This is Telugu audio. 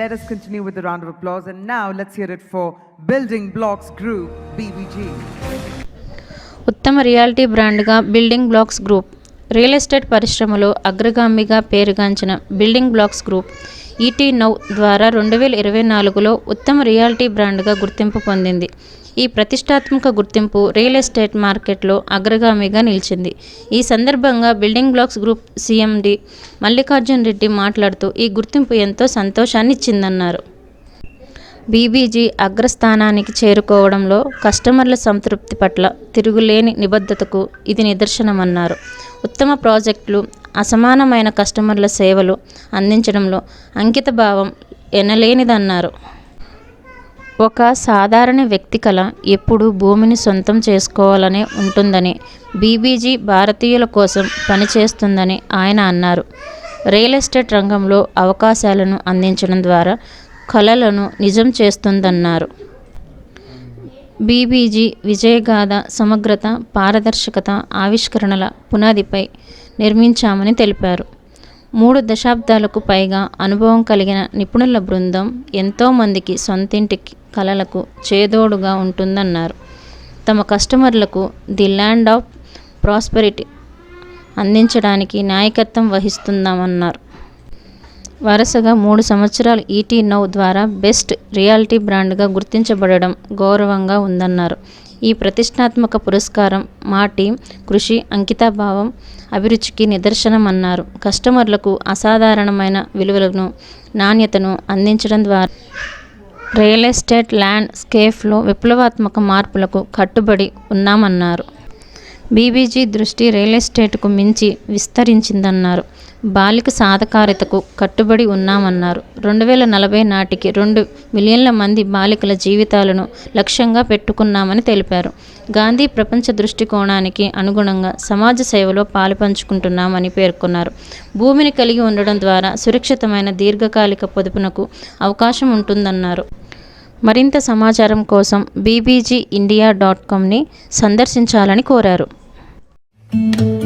let us continue with a round of applause. And now let's hear it for Building Blocks Group, BBG. ఉత్తమ రియాలిటీ బ్రాండ్గా Building Blocks Group real estate పరిశ్రమలో అగ్రగామిగా పేరుగాంచిన Building Blocks Group ET Now ద్వారా రెండు వేల ఇరవై నాలుగులో ఉత్తమ రియాలిటీ బ్రాండ్గా గుర్తింపు పొందింది ఈ ప్రతిష్టాత్మక గుర్తింపు రియల్ ఎస్టేట్ మార్కెట్లో అగ్రగామిగా నిలిచింది. ఈ సందర్భంగా Building Blocks Group CMD Mallikarjun Reddy మాట్లాడుతూ ఈ గుర్తింపు ఎంతో సంతోషాన్ని ఇచ్చిందన్నారు బీబీజీ అగ్రస్థానానికి చేరుకోవడంలో కస్టమర్ల సంతృప్తి పట్ల తిరుగులేని నిబద్ధతకు ఇది నిదర్శనమన్నారు. ఉత్తమ ప్రాజెక్టులు అసమానమైన కస్టమర్ల సేవలు అందించడంలో అంకిత భావం ఎనలేనిదన్నారు. ఒక సాధారణ వ్యక్తి కల ఎప్పుడు భూమిని సొంతం చేసుకోవాలనే ఉంటుందని బీబీజీ భారతీయుల కోసం పనిచేస్తుందని ఆయన అన్నారు. రియల్ ఎస్టేట్ రంగంలో అవకాశాలను అందించడం ద్వారా కళలను నిజం చేస్తుందన్నారు. బీబీజీ విజయగాథ సమగ్రత పారదర్శకత ఆవిష్కరణల పునాదిపై నిర్మించామని తెలిపారు. మూడు దశాబ్దాలకు పైగా అనుభవం కలిగిన నిపుణుల బృందం ఎంతోమందికి సొంతింటి కలలకు చేదోడుగా ఉంటుందన్నారు. తమ కస్టమర్లకు ది ల్యాండ్ ఆఫ్ ప్రాస్పెరిటీ అందించడానికి నాయకత్వం వహిస్తుందామన్నారు వరుసగా మూడు సంవత్సరాలు ఈటీ నౌ ద్వారా బెస్ట్ రియాలిటీ బ్రాండ్గా గుర్తించబడడం గౌరవంగా ఉందన్నారు. ఈ ప్రతిష్టాత్మక పురస్కారం మా టీం కృషి అంకితాభావం అభిరుచికి నిదర్శనమన్నారు. కస్టమర్లకు అసాధారణమైన విలువలను నాణ్యతను అందించడం ద్వారా రియల్ ఎస్టేట్ ల్యాండ్ స్కేప్లో విప్లవాత్మక మార్పులకు కట్టుబడి ఉన్నామన్నారు. బీబీజీ దృష్టి రియల్ ఎస్టేట్కు మించి విస్తరించిందన్నారు. బాలిక సాధకారితకు కట్టుబడి ఉన్నామన్నారు. రెండు వేల నలభై నాటికి రెండు మిలియన్ల మంది బాలికల జీవితాలను లక్ష్యంగా పెట్టుకున్నామని తెలిపారు. గాంధీ ప్రపంచ దృష్టికోణానికి అనుగుణంగా సమాజ సేవలో పాలుపంచుకుంటున్నామని పేర్కొన్నారు. భూమిని కలిగి ఉండడం ద్వారా సురక్షితమైన దీర్ఘకాలిక పొదుపునకు అవకాశం ఉంటుందన్నారు. మరింత సమాచారం కోసం బీబీజీ ఇండియా డాట్ కామ్ని సందర్శించాలని కోరారు. Thank you.